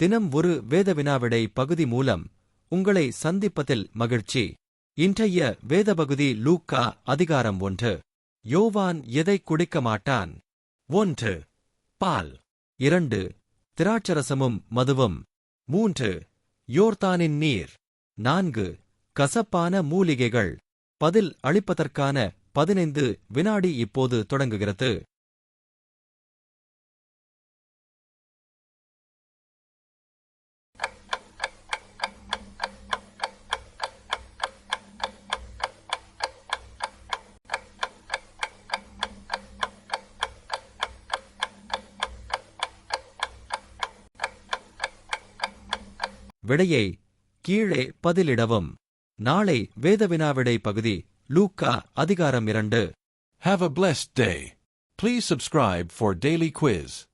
தினம் ஒரு வேத வினாவிடை பகுதி மூலம் உங்களை சந்திப்பதில் மகிழ்ச்சி. இன்றைய வேத பகுதி லூக்கா அதிகாரம் ஒன்று. யோவான் எதை குடிக்க மாட்டான்? ஒன்று. பால். இரண்டு. திராட்சரசமும் மதுவும். மூன்று. யோர்தானின் நீர். நான்கு. கசப்பான மூலிகைகள். பதில் அளிப்பதற்கான பதினைந்து வினாடி இப்போது தொடங்குகிறது. விடையை கீழே பதிலிடவும் நாளை வேதவினாவிடை பகுதி லூக்கா அதிகாரம் இரண்டு Have a blessed day. Please subscribe for daily quiz.